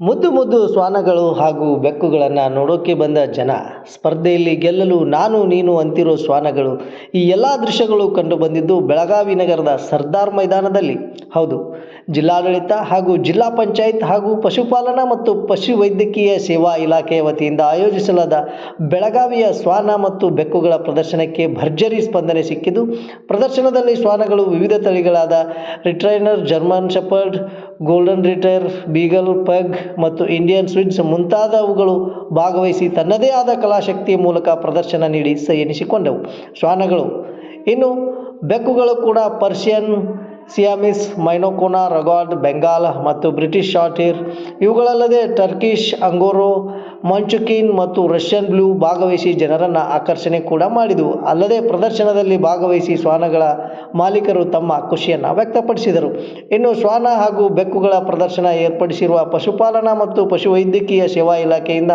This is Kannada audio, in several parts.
ಮುದ್ದು ಮುದ್ದು ಶ್ವಾನಗಳು ಹಾಗೂ ಬೆಕ್ಕುಗಳನ್ನು ನೋಡೋಕೆ ಬಂದ ಜನ, ಸ್ಪರ್ಧೆಯಲ್ಲಿ ಗೆಲ್ಲಲು ನಾನು ನೀನು ಅಂತಿರೋ ಶ್ವಾನಗಳು, ಈ ಎಲ್ಲ ದೃಶ್ಯಗಳು ಕಂಡು ಬಂದಿದ್ದು ಬೆಳಗಾವಿ ನಗರದ ಸರ್ದಾರ್ ಮೈದಾನದಲ್ಲಿ. ಹೌದು ಜಿಲ್ಲಾಡಳಿತ ಹಾಗೂ ಜಿಲ್ಲಾ ಪಂಚಾಯತ್ ಹಾಗೂ ಪಶುಪಾಲನಾ ಮತ್ತು ಪಶು ವೈದ್ಯಕೀಯ ಸೇವಾ ಇಲಾಖೆಯ ವತಿಯಿಂದ ಆಯೋಜಿಸಲಾದ ಬೆಳಗಾವಿಯ ಶ್ವಾನ ಮತ್ತು ಬೆಕ್ಕುಗಳ ಪ್ರದರ್ಶನಕ್ಕೆ ಭರ್ಜರಿ ಸ್ಪಂದನೆ ಸಿಕ್ಕಿದ್ದು, ಪ್ರದರ್ಶನದಲ್ಲಿ ಶ್ವಾನಗಳು ವಿವಿಧ ತಳಿಗಳಾದ retriever German shepherd, golden retriever, beagle, pug ಮತ್ತು ಇಂಡಿಯನ್ ಸ್ವಿಡ್ಸ್ ಮುಂತಾದವುಗಳು ಭಾಗವಹಿಸಿ ತನ್ನದೇ ಆದ ಕಲಾಶಕ್ತಿಯ ಮೂಲಕ ಪ್ರದರ್ಶನ ನೀಡಿ ಸೈ ಎನಿಸಿಕೊಂಡವು. ಶ್ವಾನಗಳು ಇನ್ನು ಬೆಕ್ಕುಗಳು ಕೂಡ ಪರ್ಷಿಯನ್ ಸಿಯಾಮಿಸ್, ಮೈನೋಕೋನಾ ರಗಾರ್ಡ್ ಬೆಂಗಾಲ್ ಮತ್ತು ಬ್ರಿಟಿಷ್ ಶಾರ್ಟಿರ್ ಇವುಗಳಲ್ಲದೆ ಟರ್ಕಿಶ್ ಅಂಗೋರೋ, ಮಂಚುಕಿನ್ ಮತ್ತು ರಷ್ಯನ್ ಬ್ಲೂ ಭಾಗವಹಿಸಿ ಜನರನ್ನು ಆಕರ್ಷಣೆ ಕೂಡ ಮಾಡಿದವು. ಅಲ್ಲದೆ ಪ್ರದರ್ಶನದಲ್ಲಿ ಭಾಗವಹಿಸಿ ಶ್ವಾನಗಳ ಮಾಲೀಕರು ತಮ್ಮ ಖುಷಿಯನ್ನು ವ್ಯಕ್ತಪಡಿಸಿದರು. ಇನ್ನು ಶ್ವಾನ ಹಾಗೂ ಬೆಕ್ಕುಗಳ ಪ್ರದರ್ಶನ ಏರ್ಪಡಿಸಿರುವ ಪಶುಪಾಲನಾ ಮತ್ತು ಪಶುವೈದ್ಯಕೀಯ ಸೇವಾ ಇಲಾಖೆಯಿಂದ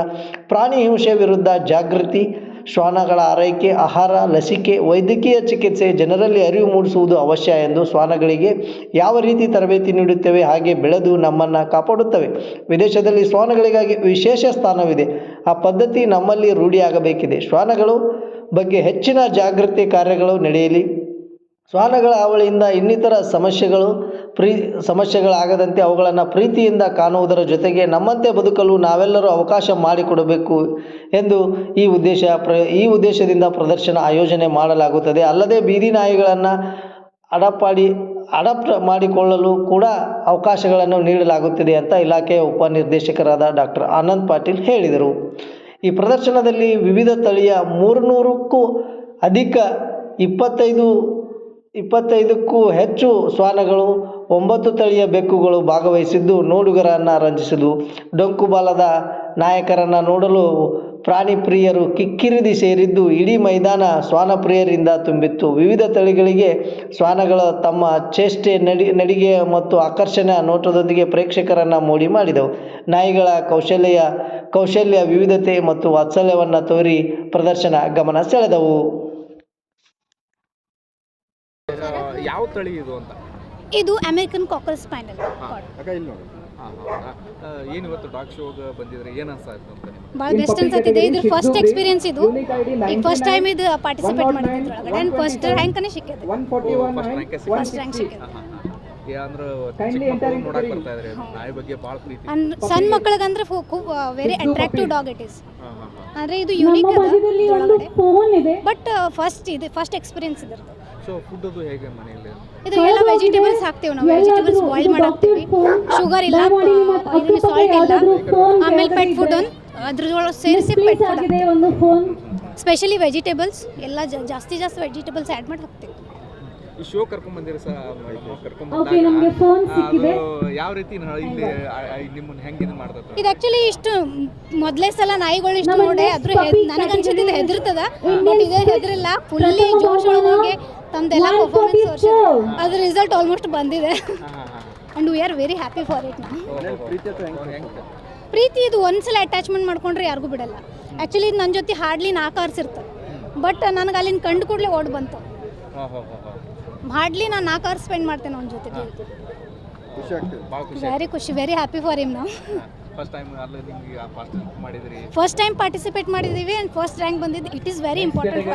ಪ್ರಾಣಿ ಹಿಂಸೆ ವಿರುದ್ಧ ಜಾಗೃತಿ ಶ್ವಾನಗಳ ಆರೈಕೆ, ಆಹಾರ, ಲಸಿಕೆ, ವೈದ್ಯಕೀಯ ಚಿಕಿತ್ಸೆ ಜನರಲ್ಲಿ ಅರಿವು ಮೂಡಿಸುವುದು ಅವಶ್ಯ ಎಂದು ಶ್ವಾನಗಳಿಗೆ ಯಾವ ರೀತಿ ತರಬೇತಿ ನೀಡುತ್ತೇವೆ, ಹಾಗೆ ಬೆಳೆದು ನಮ್ಮನ್ನು ಕಾಪಾಡುತ್ತವೆ. ವಿದೇಶದಲ್ಲಿ ಶ್ವಾನಗಳಿಗಾಗಿ ವಿಶೇಷ ಸ್ಥಾನವಿದೆ. ಆ ಪದ್ಧತಿ ನಮ್ಮಲ್ಲಿ ರೂಢಿಯಾಗಬೇಕಿದೆ. ಶ್ವಾನಗಳು ಬಗ್ಗೆ ಹೆಚ್ಚಿನ ಜಾಗೃತಿ ಕಾರ್ಯಗಳು ನಡೆಯಲಿ. ಶ್ವಾನಗಳ ಹಾವಳಿಯಿಂದ ಇನ್ನಿತರ ಸಮಸ್ಯೆಗಳು ಪ್ರೀ, ಸಮಸ್ಯೆಗಳಾಗದಂತೆ ಅವುಗಳನ್ನು ಪ್ರೀತಿಯಿಂದ ಕಾಣುವುದರ ಜೊತೆಗೆ ನಮ್ಮಂತೆ ಬದುಕಲು ನಾವೆಲ್ಲರೂ ಅವಕಾಶ ಮಾಡಿಕೊಡಬೇಕು ಎಂದು ಈ ಉದ್ದೇಶ, ಪ್ರ, ಈ ಉದ್ದೇಶದಿಂದ ಪ್ರದರ್ಶನ ಆಯೋಜನೆ ಮಾಡಲಾಗುತ್ತದೆ. ಅಲ್ಲದೆ ಬೀದಿ ನಾಯಿಗಳನ್ನು ಅಡಪಾಡಿ, ಅಡಪ್ಟ್ ಮಾಡಿಕೊಳ್ಳಲು ಕೂಡ ಅವಕಾಶಗಳನ್ನು ನೀಡಲಾಗುತ್ತಿದೆ ಅಂತ ಇಲಾಖೆಯ ಉಪನಿರ್ದೇಶಕರಾದ ಡಾಕ್ಟರ್ ಆನಂದ್ ಪಾಟೀಲ್ ಹೇಳಿದರು. ಈ ಪ್ರದರ್ಶನದಲ್ಲಿ ವಿವಿಧ ತಳಿಯ ಮೂರುನೂರಕ್ಕೂ ಅಧಿಕ ಇಪ್ಪತ್ತೈದು ಇಪ್ಪತ್ತೈದಕ್ಕೂ ಹೆಚ್ಚು ಶ್ವಾನಗಳು, ಒಂಬತ್ತು ತಳಿಯ ಬೆಕ್ಕುಗಳು ಭಾಗವಹಿಸಿದ್ದು ನೋಡುಗರನ್ನು ರಂಜಿಸಿದವು ಡೊಂಕುಬಾಲದ ನಾಯಕರನ್ನು ನೋಡಲು ಪ್ರಾಣಿ ಪ್ರಿಯರು ಕಿಕ್ಕಿರಿದಿ ಸೇರಿದ್ದು ಇಡೀ ಮೈದಾನ ಶ್ವಾನ ಪ್ರಿಯರಿಂದ ತುಂಬಿತ್ತು. ವಿವಿಧ ತಳಿಗಳಿಗೆ ಶ್ವಾನಗಳ ತಮ್ಮ ಚೇಷ್ಟೆ ನಡಿ, ನಡಿಗೆ ಮತ್ತು ಆಕರ್ಷಣೆ ನೋಟದೊಂದಿಗೆ ಪ್ರೇಕ್ಷಕರನ್ನು ಮೋಡಿ ಮಾಡಿದವು. ನಾಯಿಗಳ ಕೌಶಲ್ಯ ಕೌಶಲ್ಯ ವಿವಿಧತೆ ಮತ್ತು ವಾತ್ಸಲ್ಯವನ್ನು ತೋರಿ ಪ್ರದರ್ಶನ ಗಮನ ಸೆಳೆದವು. ಯಾವ ತಳಿ ಇದು ಅಂತ? ಇದು ಅಮೆರಿಕನ್ ಕಾಕರ್ ಸ್ಪೈನಲ್ ಅಕ್ಕ ಇಲ್ಲಿ ನೋಡಿ. ಏನು ಇವತ್ತು ಡಾಗ್ ಶೋಗೆ ಬಂದಿದ್ರೆ? ಏನು ಅನ್ಸಾಯ್ತು ಅಂತ ನಿಮ್ಗೆ? ಭಾಳ ಬೆಸ್ಟ್ ಅನ್ಸತ್ತಿದೆ ಇದ್ರ ಫಸ್ಟ್ ಎಕ್ಸ್ಪೀರಿಯನ್ಸ್ ಇದು. ಈಗ ಫಸ್ಟ್ ಟೈಮ್ ಇದು ಪಾರ್ಟಿಸಿಪೇಟ್ ಮಾಡಿದ್ರು ಅಂಡ್ ಫಸ್ಟ್ ರ್ಯಾಂಕನೇ ಸಿಕ್ಕಿದೆ. ಫಸ್ಟ್ ರ್ಯಾಂಕ್ ಫಸ್ಟ್ ರ್ಯಾಂಕ್ ಸಿಕ್ಕಿದೆ. ಅಂದ್ರೆ ನೋಡಕ್ ಬರ್ತಾ ಇದ್ರೆ. ನಾಯಿ ಬಗ್ಗೆ ಭಾಳ ಪ್ರೀತಿ. ಅಂಡ್ ಸಣ್ಣ ಮಕ್ಕಳಿಗಂದ್ರೆ very attractive dog it is ಅಂದ್ರೆ ಇದು ಯೂನಿಕ್ ಅದ ಫೋನ್ ಇದೆ. ಬಟ್ ಫಸ್ಟ್ ಇದು ಫಸ್ಟ್ ಎಕ್ಸ್ಪೀರಿಯನ್ಸ್ ಇದ್ರದ್ದು. ಸೊ ಫುಡ್ ಅದು ಹೇಗೆ ಮನೆಯಲ್ಲಿ? ಇದ್ರಾಗೆಲ್ಲ ವೆಜಿಟೇಬಲ್ಸ್ ಹಾಕ್ತೀವಿ ನಾವು. ವೆಜಿಟೇಬಲ್ಸ್ ಬಾಯ್ಲ್ ಮಾಡಿ ಹಾಕ್ತೀವಿ ಶುಗರ್ ಇಲ್ಲ ಸಾಲ್ಟ್ ಇಲ್ಲ ಆಮೇಲೆ ಪೆಟ್ ಫುಡ್ ಅದ್ರೊಳಗೆ ಸೇರಿಸಿ ಪೆಟ್ ಫುಡ್ ಆಗಿದೆ ಒಂದು ಫೋನ್ ಸ್ಪೆಷಲಿ ವೆಜಿಟೇಬಲ್ಸ್ ಎಲ್ಲ ಜಾಸ್ತಿ ಜಾಸ್ತಿ ವೆಜಿಟೇಬಲ್ಸ್ ಆ್ಯಡ್ ಮಾಡಿ ಹಾಕ್ತೀವಿ. ಈ ಶೋ ಕರ್ಕೊಂಡ್ ಬಂದಿರಿ ಸರ್ ಕರ್ಕೊಂಡ್ ಓಕೆ ನಮಗೆ phone ಸಿಕ್ಕಿದೆ. ಯಾವ ರೀತಿ ಇಲ್ಲಿ ನಿಮ್ಮನ್ನ ಹೆಂಗೆ ಇದು ಮಾಡ್ತಾರೆ ಇದು ಆಕ್ಚುಲಿ ಇಷ್ಟು ಮೊದಲೇ ಸಲ ನಾಯಿಗಳು ಇಷ್ಟು ನೋಡಿ ಅದ್ರ ನನಗೆ ಅನ್ಸುತ್ತಿದ್ದು ಹೆದರ್ತದ ಬಟ್ ಇದೇ ಹೆದರಿಲ್ಲ. ಫುಲ್ಲಿ ಜೋಶ್ ಒಳಗೆ ತಮ್ದೆಲ್ಲ ಪರ್ಫಾರ್ಮೆನ್ಸ್ ತೋರಿಸಿದ್ರು ಅದ್ರ ರಿಸಲ್ಟ್ ಆಲ್ಮೋಸ್ಟ್ ಬಂದಿದೆ. And we are very happy for it ಪ್ರೀತಿ ಇದು ಒಂದ್ಸಲ ಅಟ್ಯಾಚ್ಮೆಂಟ್ ಮಾಡ್ಕೊಂಡ್ರೆ ಯಾರಿಗೂ ಬಿಡಲ್ಲ. ಆ್ಯಕ್ಚುಲಿ ಇದು ನನ್ನ ಜೊತೆ ಹಾರ್ಡ್ಲಿ ನಾಲ್ಕು ಆರ್ಸ್ ಇರ್ತದೆ ಬಟ್ ನನಗೆ ಅಲ್ಲಿನ ಕಂಡು ಕೂಡಲೇ ಓಡ್ ಬಂತು. ಹಾಡ್ಲಿ ನಾನು ನಾಲ್ಕು ಅವರ್ಸ್ ಸ್ಪೆಂಡ್ ಮಾಡ್ತೇನೆ ಅವ್ನ ಜೊತೆ ಖುಷಿ ಆಗ್ತದೆ. ಭಾಳ ಖುಷಿ ವೆರಿ ಖುಷಿ ವೆರಿ ಹ್ಯಾಪಿ ಫಾರ್ ಹಿಮ್ ನಾವು ಫಸ್ಟ್ ಟೈಮ್ ಪಾರ್ಟಿಸಿಪೇಟ್ ಮಾಡಿದ್ದೀವಿ ಆ್ಯಂಡ್ ಫಸ್ಟ್ ರ್ಯಾಂಕ್ ಬಂದಿದ್ದು. It is very important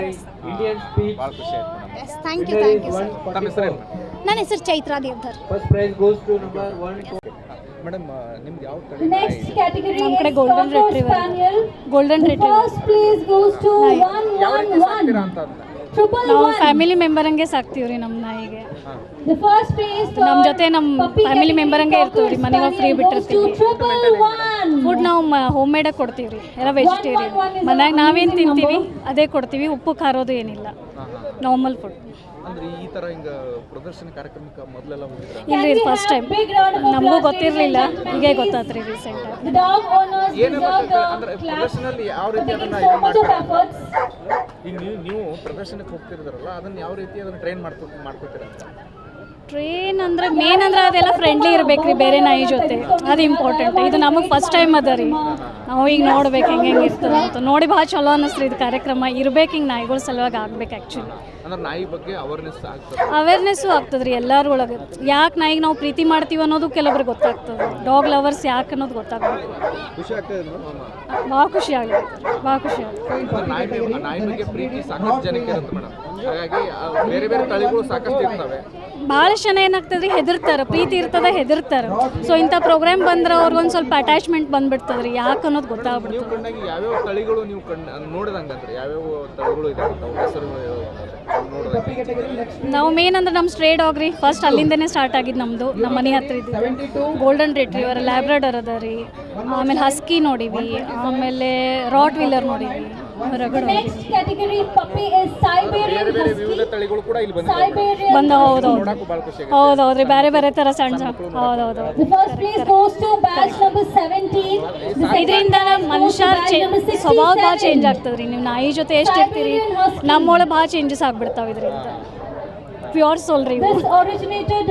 for us thank you thank you sir ತಮ್ಮ ನನ್ನ ಹೆಸರು Chaitra Deodhar. First prize goes to number 1 madam ನಿಮ್ದು ಯಾವ ತಳಿ ನೆಕ್ಸ್ಟ್ ಕ್ಯಾಟಗರಿ ನಮ್ಮ ಕಡೆ golden retriever. Golden first place goes to one ಯಾವ ಒನ್ ರೀತಿ ಒನ್ ಸಾಕ್ತೀರಾ ಅಂತ ಅದನ್ನ ಟ್ರಿಪಲ್ ನಾವು ಫ್ಯಾಮಿಲಿ ಮೆಂಬರ್ ಹಂಗೆ ಸಾಕ್ತೀವಿ ರೀ ನಮ್ಮ ನಾಯಿಗೆ ದ ಫಸ್ಟ್ ಪ್ಲೇಸ್ ನಮ್ಮ ಜೊತೆ ನಮ್ಮ ಫ್ಯಾಮಿಲಿ ಮೆಂಬರ್ ಹಂಗೆ ಇರ್ತೀವಿ ರೀ ಮನೆಗೆ ಫ್ರೀ ಬಿಟ್ಟಿರ್ತೀವಿ. ಫುಡ್ ನಾವು ಹೋಮ್ ಮೇಡ್ ಕೊಡ್ತೀವಿ ರೀ ಎಲ್ಲ ವೆಜಿಟೇರಿಯನ್ ಮನ್ಯಾಗ ನಾವೇನು ತಿಂತೀವಿ ಅದೇ ಕೊಡ್ತೀವಿ ಉಪ್ಪು ಖಾರೋದು ಏನಿಲ್ಲ. ಹಾಂ ಹಾಂ. ನಾರ್ಮಲ್ ಫುಡ್ ಅಂದ್ರೆ ಈ ತರ ಹಿಂಗ ಪ್ರದರ್ಶನ ಕಾರ್ಯಕ್ರಮಕ್ಕೆ ಮೊದಲೆಲ್ಲ ಹೋಗಿದ್ರ? ಇಲ್ಲ ಫಸ್ಟ್ ಟೈಮ್ ನಮಗೂ ಗೊತ್ತಿರಲಿಲ್ಲ ಹೀಗೆ ಗೊತ್ತಾತ್ರಿ ರೀ ರೀಸೆಂಟ್ ಯಾವ ಈಗ ನೀವು ನೀವು ಪ್ರದರ್ಶನಕ್ಕೆ ಹೋಗ್ತಿರ್ತಾರಲ್ಲ ಅದನ್ನು ಯಾವ ರೀತಿ ಅದನ್ನು ಟ್ರೈನ್ ಮಾಡ್ಕೊ ಮಾಡ್ಕೋತೀರ ಅಂತ? ಟ್ರೈನ್ ಅಂದ್ರೆ ಮೇನ್ ಅಂದ್ರೆ ಅದೆಲ್ಲ ಫ್ರೆಂಡ್ಲಿ ಇರ್ಬೇಕ್ರಿ ಬೇರೆ ನಾಯಿ ಜೊತೆ. ಅದು ಇಂಪಾರ್ಟೆಂಟ್ ಇದು ನಮಗೆ ಫಸ್ಟ್ ಟೈಮ್ ಅದ ರೀ. ನಾವು ಈಗ ನೋಡ್ಬೇಕು ಹೆಂಗೆ ಹೆಂಗೆ ಇರ್ತದೆ ಅಂತ. ನೋಡಿ ಭಾಳ ಚಲೋ ಅನ್ನಿಸ್ರಿ ಇದು ಕಾರ್ಯಕ್ರಮ. ಇರ್ಬೇಕು ಹಿಂಗೆ ನಾಯಿಗಳ ಸಲುವಾಗಿ ಆಗ್ಬೇಕು ಆ್ಯಕ್ಚುಲಿ ಅಂದ್ರೆ ನಾಯಿ ಬಗ್ಗೆ ಅವೇರ್ನೆಸ್ ಅವೇರ್ನೆಸ್ಸು ಆಗ್ತದೆ ರೀ ಎಲ್ಲರ ಒಳಗೆ. ಯಾಕೆ ನಾಯಿಗೆ ನಾವು ಪ್ರೀತಿ ಮಾಡ್ತೀವಿ ಅನ್ನೋದು ಕೆಲವ್ರಿಗೆ ಗೊತ್ತಾಗ್ತದೆ. ಡಾಗ್ ಲವರ್ಸ್ ಯಾಕೆ ಅನ್ನೋದು ಆಗ್ತದೆ ಭಾಳ ಖುಷಿ ಆಗುತ್ತೆ ಭಾಳ ಖುಷಿ ಆಗುತ್ತೆ ನಾಯಿ ಬಗ್ಗೆ- ಪ್ರೀತಿ ಸಾಕಷ್ಟು ಜನಕ್ಕೆ ಇರುತ್ತೆ ಮೇಡಮ್. ಹಾಗಾಗಿ ಬೇರೆ ಬೇರೆ ತಳಿಗಳು ಸಾಕಷ್ಟು ಇರ್ತವೆ. ಭಾಳಷ್ಟು ಜನ ಏನಾಗ್ತದೆ ರೀ ಹೆದರ್ತಾರೆ ಪ್ರೀತಿ ಇರ್ತದೆ ಹೆದರ್ತಾರೆ. ಸೊ ಇಂಥ ಪ್ರೋಗ್ರಾಮ್ ಬಂದ್ರೆ ಅವ್ರಿಗೊಂದು ಸ್ವಲ್ಪ ಅಟ್ಯಾಚ್ಮೆಂಟ್ ಬಂದ್ಬಿಡ್ತದೆ ರೀ ಯಾಕೆ ಅನ್ನೋದು ಗೊತ್ತಾಗ್ಬಿಡ್ತದೆ. ನೀವು ಕಂಡಾಗ ಯಾವ್ಯಾವ ತಳಿಗಳು ನೀವು ಕಂಡು ನೋಡಿದಂಗಂದ್ರೆ ಯಾವ್ಯಾವ ತಳಿಗಳು ಇದೆ ಅಂತ ಅವು ಹೆಸರು ನೋಡಿದಂಗೆ ನಾವು ಮೇನ್ ಅಂದ್ರೆ ನಮ್ಮ ಸ್ಟ್ರೇ ಡಾಗ್ ರೀ. ಫಸ್ಟ್ ಅಲ್ಲಿಂದನೇ ಸ್ಟಾರ್ಟ್ ಆಗಿದ್ದು ನಮ್ಮದು ನಮ್ಮ ಮನೆ ಹತ್ರ ಇದ್ದು ಗೋಲ್ಡನ್ ರಿಟ್ರೀವರ್ ಲ್ಯಾಬ್ರಾಡರ್ ಅದ ರೀ. ಆಮೇಲೆ ಹಸ್ಕಿ ನೋಡಿವಿ. ಆಮೇಲೆ ರಾಟ್ ವೀಲರ್ ನೋಡಿವಿ. Rugged category puppy puppy is Siberian ಬೇರೆ ಬೇರೆ Husky. ವಿವಿಧ ತಳಿಗಳು ಕೂಡ ಇಲ್ಲಿ ಬಂದಿವೆ Siberian. ಬಂದ ಹೌದೌದು ನೋಡಕ್ಕೂ ಭಾಳ ಖುಷಿ ರೀ ಬೇರೆ ಬೇರೆ ಥರ ಸಣ್ಣ ಸಣ್ಣ ಹೌದೌದು. The first place goes to batch number 17. ಇದರಿಂದ ಮನುಷ್ಯ ಸ್ವಭಾವ ಭಾಳ ಚೇಂಜ್ ಆಗ್ತದ್ರಿ ರೀ. ನೀವು ನಾಯಿ ಜೊತೆ ಎಷ್ಟು ಇರ್ತೀರಿ? ನಮ್ಮೊಳಗೆ ಭಾಳ ಚೇಂಜಸ್ ಆಗ್ಬಿಡ್ತಾವ ಇದರಿಂದ. ಪ್ಯೂರ್ ಸೋಲ್ ರೀ This originated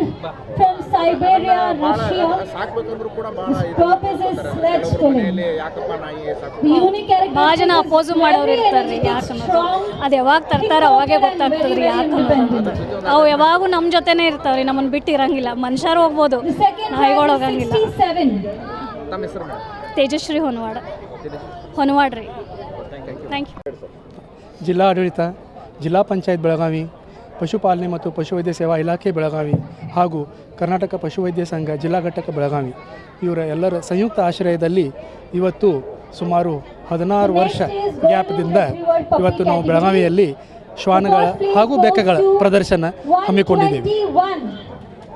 from Siberia, Russia. ಸಾಕ್ಬೇಕಂದ್ರೂ ಕೂಡ ಬಹಳ ಇದು Purpose is sledge pulling. ಮನೆಯಲ್ಲಿ ಯಾಕಪ್ಪ ನಾಯಿ ಸಾಕು? The unique ಬಾಜನ ಭಾಳ ಜನ ಅಪೋಸ್ ಮಾಡೋರು ಇರ್ತಾರೆ ರೀ ಯಾಕ ಅನ್ನೋದು. ಅದು ಯಾವಾಗ ತರ್ತಾರ ಅವಾಗೇ ಗೊತ್ತಾಗ್ತದೆ ರೀ ಯಾಕೆ ಅನ್ನೋದು. ಅವು ಯಾವಾಗೂ ನಮ್ಮ ಜೊತೆನೇ ಇರ್ತಾವೆ ರೀ ನಮ್ಮನ್ನು ಬಿಟ್ಟು ಇರಂಗಿಲ್ಲ. ಮನುಷ್ಯರು ಹೋಗ್ಬೋದು. The second ನಾಯಿಗಳು prize ಹೋಗಂಗಿಲ್ಲ. is 67. ತಮ್ಮ ಹೆಸರು ಮೇಡಮ್? ತೇಜಶ್ರೀ ಹೊನವಾಡ. ಹೊನ್ವಾಡ್ರಿ. ಥ್ಯಾಂಕ್ ಯು ಜಿಲ್ಲಾ ಆಡಳಿತ ಜಿಲ್ಲಾ ಪಂಚಾಯತ್ ಬೆಳಗಾವಿ ಪಶುಪಾಲನೆ ಮತ್ತು ಪಶುವೈದ್ಯ ಸೇವಾ ಇಲಾಖೆ ಬೆಳಗಾವಿ ಹಾಗೂ ಕರ್ನಾಟಕ ಪಶುವೈದ್ಯ ಸಂಘ ಜಿಲ್ಲಾ ಘಟಕ ಬೆಳಗಾವಿ. ಇವರ ಎಲ್ಲರ ಸಂಯುಕ್ತ ಆಶ್ರಯದಲ್ಲಿ ಇವತ್ತು ಸುಮಾರು ಹದಿನಾರು ವರ್ಷ ಗ್ಯಾಪ್ದಿಂದ ಇವತ್ತು ನಾವು ಬೆಳಗಾವಿಯಲ್ಲಿ ಶ್ವಾನಗಳ ಹಾಗೂ ಬೆಕ್ಕಗಳ ಪ್ರದರ್ಶನ ಹಮ್ಮಿಕೊಂಡಿದ್ದೇವೆ.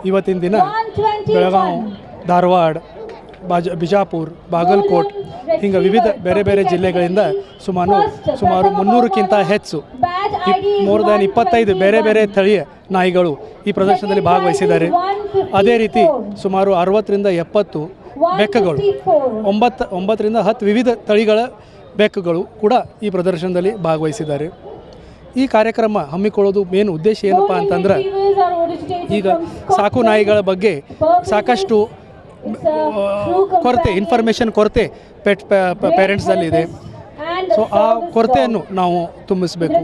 ಇವತ್ತಿನ ದಿನ ಬೆಳಗಾವಿ ಧಾರವಾಡ ಬಾಜ ಬಿಜಾಪುರ ಬಾಗಲಕೋಟ್ ಹಿಂಗೆ ವಿವಿಧ ಬೇರೆ ಬೇರೆ ಜಿಲ್ಲೆಗಳಿಂದ ಸುಮಾರು ಸುಮಾರು ಮುನ್ನೂರಕ್ಕಿಂತ ಹೆಚ್ಚು ಮೋರ್ ದ್ಯಾನ್ ಇಪ್ಪತ್ತೈದು ಬೇರೆ ಬೇರೆ ತಳಿಯ ನಾಯಿಗಳು ಈ ಪ್ರದರ್ಶನದಲ್ಲಿ ಭಾಗವಹಿಸಿದ್ದಾರೆ. ಅದೇ ರೀತಿ ಸುಮಾರು ಅರವತ್ತರಿಂದ ಎಪ್ಪತ್ತು ಬೆಕ್ಕಗಳು 154. ಒಂಬತ್ತು ಒಂಬತ್ತರಿಂದ ಹತ್ತು ವಿವಿಧ ತಳಿಗಳ ಬೆಕ್ಕುಗಳು ಕೂಡ ಈ ಪ್ರದರ್ಶನದಲ್ಲಿ ಭಾಗವಹಿಸಿದ್ದಾರೆ. ಈ ಕಾರ್ಯಕ್ರಮ ಹಮ್ಮಿಕೊಳ್ಳೋದು ಮೇನ್ ಉದ್ದೇಶ ಏನಪ್ಪ ಅಂತಂದ್ರೆ ಈಗ ಸಾಕು ನಾಯಿಗಳ ಬಗ್ಗೆ ಸಾಕಷ್ಟು ಕೊರತೆ. ಇನ್ಫಾರ್ಮೇಷನ್ ಕೊರತೆ ಪೆಟ್ ಪೇರೆಂಟ್ಸಲ್ಲಿ ಇದೆ. ಸೊ ಆ ಕೊರತೆಯನ್ನು ನಾವು ತುಂಬಿಸಬೇಕು.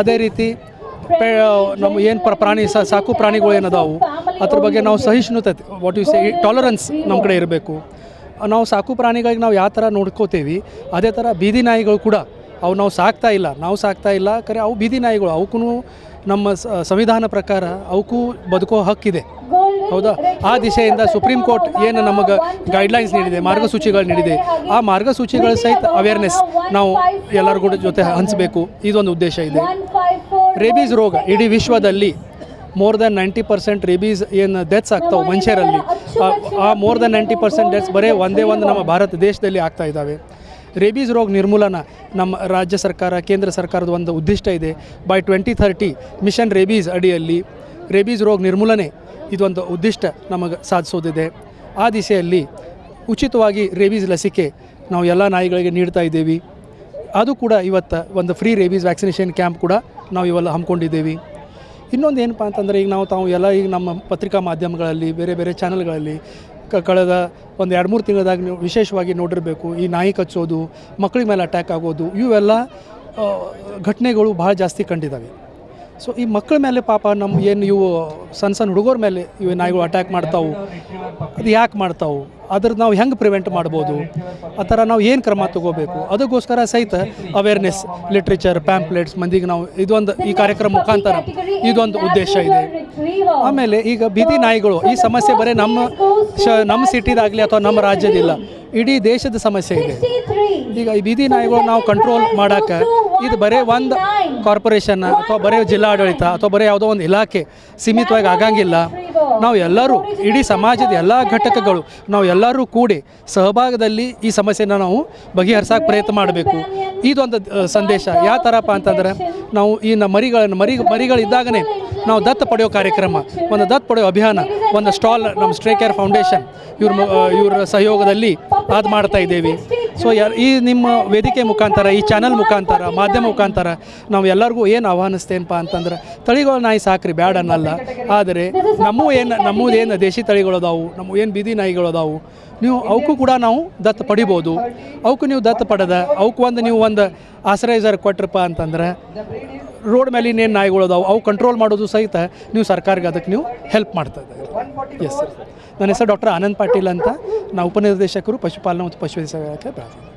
ಅದೇ ರೀತಿ ಪೆ ನಮ್ಮ ಏನು ಪ್ರ ಪ್ರಾಣಿ ಸಾಕು ಪ್ರಾಣಿಗಳು ಏನದಾವು ಅದ್ರ ಬಗ್ಗೆ ನಾವು ಸಹಿಷ್ಣುತೆ ವಾಟ್ ಯು ಸೇ ಟಾಲರೆನ್ಸ್ ನಮ್ಮ ಕಡೆ ಇರಬೇಕು. ನಾವು ಸಾಕು ಪ್ರಾಣಿಗಳಿಗೆ ನಾವು ಯಾವ ಥರ ನೋಡ್ಕೋತೀವಿ ಅದೇ ಥರ ಬೀದಿ ನಾಯಿಗಳು ಕೂಡ ಅವು ನಾವು ಸಾಕ್ತಾ ಇಲ್ಲ ನಾವು ಸಾಕ್ತಾ ಇಲ್ಲ ಖರೆ ಅವು ಬೀದಿ ನಾಯಿಗಳು ಅವಕ್ಕೂ ನಮ್ಮ ಸಂವಿಧಾನ ಪ್ರಕಾರ ಅವಕ್ಕೂ ಬದುಕೋ ಹಕ್ಕಿದೆ. ಹೌದಾ? ಆ ದಿಶೆಯಿಂದ ಸುಪ್ರೀಂ ಕೋರ್ಟ್ ಏನು ನಮಗೆ ಗೈಡ್ಲೈನ್ಸ್ ನೀಡಿದೆ, ಮಾರ್ಗಸೂಚಿಗಳು ನೀಡಿದೆ. ಆ ಮಾರ್ಗಸೂಚಿಗಳ ಸಹಿತ ಅವೇರ್ನೆಸ್ ನಾವು ಎಲ್ಲರಿಗೂ ಜೊತೆ ಹಂಚಬೇಕು. ಇದೊಂದು ಉದ್ದೇಶ ಇದೆ. 154. ರೇಬೀಸ್ ರೋಗ ಇಡೀ ವಿಶ್ವದಲ್ಲಿ more than ninety percent rabies ಏನು ಡೆತ್ಸ್ ಆಗ್ತಾವೆ ಮನುಷ್ಯರಲ್ಲಿ. ಆ- more than ninety percent deaths ಬರೀ ಒಂದೇ ಒಂದು ನಮ್ಮ ಭಾರತ ದೇಶದಲ್ಲಿ ಆಗ್ತಾ ಇದ್ದಾವೆ ರೇಬೀಸ್ ರೋಗ ನಿರ್ಮೂಲನ ನಮ್ಮ ರಾಜ್ಯ ಸರ್ಕಾರ, ಕೇಂದ್ರ ಸರ್ಕಾರದ ಒಂದು ಉದ್ದಿಷ್ಟ ಇದೆ. By twenty thirty mission rabies ಅಡಿಯಲ್ಲಿ ರೇಬೀಸ್ ರೋಗ ನಿರ್ಮೂಲನೆ ಇದೊಂದು ಉದ್ದಿಷ್ಟ ನಮಗೆ ಸಾಧಿಸೋದಿದೆ. ಆ ದಿಸೆಯಲ್ಲಿ ಉಚಿತವಾಗಿ ರೇಬೀಸ್ ಲಸಿಕೆ ನಾವು ಎಲ್ಲ ನಾಯಿಗಳಿಗೆ ನೀಡ್ತಾ ಇದ್ದೀವಿ. ಅದು ಕೂಡ ಇವತ್ತು ಒಂದು ಫ್ರೀ ರೇಬೀಸ್ ವ್ಯಾಕ್ಸಿನೇಷನ್ ಕ್ಯಾಂಪ್ ಕೂಡ ನಾವು ಇವೆಲ್ಲ ಹಮ್ಮಿಕೊಂಡಿದ್ದೀವಿ. ಇನ್ನೊಂದು ಏನಪ್ಪ ಅಂತಂದರೆ ಈಗ ನಾವು ತಾವು ಎಲ್ಲ ಈಗ ನಮ್ಮ ಪತ್ರಿಕಾ ಮಾಧ್ಯಮಗಳಲ್ಲಿ, ಬೇರೆ ಬೇರೆ ಚಾನಲ್ಗಳಲ್ಲಿ ಕ, ಕಳೆದ ಒಂದು ಎರಡು ಮೂರು ತಿಂಗಳದಾಗ ನೀವು ವಿಶೇಷವಾಗಿ ನೋಡಿರಬೇಕು. ಈ ನಾಯಿ ಕಚ್ಚೋದು ಮಕ್ಕಳ ಮೇಲೆ ಅಟ್ಯಾಕ್ ಆಗೋದು, ಇವೆಲ್ಲ ಘಟನೆಗಳು ಭಾಳ ಜಾಸ್ತಿ ಕಂಡಿದ್ದಾವೆ. ಸೊ ಈ ಮಕ್ಕಳ ಮೇಲೆ ಪಾಪ ನಮ್ಮ ಏನು ಇವು ಸಣ್ಣ ಸಣ್ಣ ಹುಡುಗರ ಮೇಲೆ ಇವು ನಾಯಿಗಳು ಅಟ್ಯಾಕ್ ಮಾಡ್ತಾವು. ಅದು ಯಾಕೆ ಮಾಡ್ತಾವು? ಅದ್ರ ನಾವು ಹೆಂಗೆ ಪ್ರಿವೆಂಟ್ ಮಾಡ್ಬೋದು? ಆ ಥರ ನಾವು ಏನು ಕ್ರಮ ತಗೋಬೇಕು? ಅದಕ್ಕೋಸ್ಕರ ಸಹಿತ ಅವೇರ್ನೆಸ್ ಲಿಟ್ರೇಚರ್ ಪ್ಯಾಂಪ್ಲೆಟ್ಸ್ ಮಂದಿಗೆ ನಾವು ಇದೊಂದು ಈ ಕಾರ್ಯಕ್ರಮ ಮುಖಾಂತರ ಇದೊಂದು ಉದ್ದೇಶ ಇದೆ. ಆಮೇಲೆ ಈಗ ಬೀದಿ ನಾಯಿಗಳು, ಈ ಸಮಸ್ಯೆ ಬರೀ ನಮ್ಮ ಶ, ನಮ್ಮ ಸಿಟಿದಾಗಲಿ ಅಥವಾ ನಮ್ಮ ರಾಜ್ಯದಿಲ್ಲ, ಇಡೀ ದೇಶದ ಸಮಸ್ಯೆ ಇದೆ. ಈಗ ಈ ಬೀದಿ ನಾಯಿಗಳು ನಾವು ಕಂಟ್ರೋಲ್ ಮಾಡೋಕೆ ಇದು ಬರೀ ಒಂದು ಕಾರ್ಪೊರೇಷನ್ ಅಥವಾ ಬರೀ ಜಿಲ್ಲಾಡಳಿತ ಅಥವಾ ಬರೀ ಯಾವುದೋ ಒಂದು ಇಲಾಖೆ ಸೀಮಿತವಾಗಿ ಆಗಂಗಿಲ್ಲ. ನಾವು ಎಲ್ಲರೂ ಇಡೀ ಸಮಾಜದ ಎಲ್ಲ ಘಟಕಗಳು ನಾವು ಎಲ್ಲರೂ ಕೂಡಿ ಸಹಭಾಗದಲ್ಲಿ ಈ ಸಮಸ್ಯೆನ ನಾವು ಬಗೆಹರಿಸೋಕೆ ಪ್ರಯತ್ನ ಮಾಡಬೇಕು. ಇದೊಂದು ಸಂದೇಶ. ಯಾವ ಥರಪ್ಪ ಅಂತಂದ್ರೆ ನಾವು ಈ ನಮ್ಮ ಮರಿಗಳನ್ನು ಮರಿ ಮರಿಗಳಿದ್ದಾಗನೇ ನಾವು ದತ್ತು ಪಡೆಯೋ ಕಾರ್ಯಕ್ರಮ ಒಂದು ದತ್ತು ಪಡೆಯೋ ಅಭಿಯಾನ ಒಂದು ಸ್ಟಾಲ್ ನಮ್ಮ ಸ್ಟ್ರೇ ಕೇರ್ ಫೌಂಡೇಶನ್ ಇವ್ರ ಇವ್ರ ಸಹಯೋಗದಲ್ಲಿ ಅದು ಮಾಡ್ತಾ ಇದ್ದೇವೆ. ಸೊ ಯಾರು ಈ ನಿಮ್ಮ ವೇದಿಕೆ ಮುಖಾಂತರ, ಈ ಚಾನಲ್ ಮುಖಾಂತರ, ಮಾಧ್ಯಮ ಮುಖಾಂತರ ನಾವು ಎಲ್ಲರಿಗೂ ಏನು ಆಹ್ವಾನಿಸ್ತೇನಪ್ಪ ಅಂತಂದ್ರೆ, ತಳಿಗಳು ನಾಯಿ ಸಾಕ್ರಿ ಬ್ಯಾಡ ಅನ್ನಲ್ಲ. ಆದರೆ ನಮ್ಮ ಏನು ನಮ್ಮದೇನು ದೇಶಿ ತಳಿಗಳು ಅದಾವು ನಮ್ಮ ಏನು ಬೀದಿ ನಾಯಿಗಳು ಅದಾವು ನೀವು ಅವಕ್ಕೂ ಕೂಡ ನಾವು ದತ್ತು ಪಡಿಬೋದು. ಅವಕ್ಕೂ ನೀವು ದತ್ತು ಪಡೆದ ಅವಕ್ಕೂ ಒಂದು ನೀವು ಒಂದು ಆಸರೈಸರ್ ಕೊಟ್ರಪ್ಪ ಅಂತಂದ್ರೆ ರೋಡ್ ಮೇಲೆ ಇನ್ನೇನು ನಾಯಿಗಳು ಅದಾವು, ಅವು ಕಂಟ್ರೋಲ್ ಮಾಡೋದು ಸಹಿತ ನೀವು ಸರ್ಕಾರಿಗೆ ಅದಕ್ಕೆ ನೀವು ಹೆಲ್ಪ್ ಮಾಡ್ತಾ ಎಸ್ ಸರ್ ನನ್ನ ಹೆಸರು ಡಾಕ್ಟರ್ ಆನಂದ್ ಪಾಟೀಲ್ ಅಂತ. ನಾವು ಉಪನಿರ್ದೇಶಕರು, ಪಶುಪಾಲನಾ ಮತ್ತು ಪಶು ಇಲಾಖೆ ಬೆಳಗಾವಿ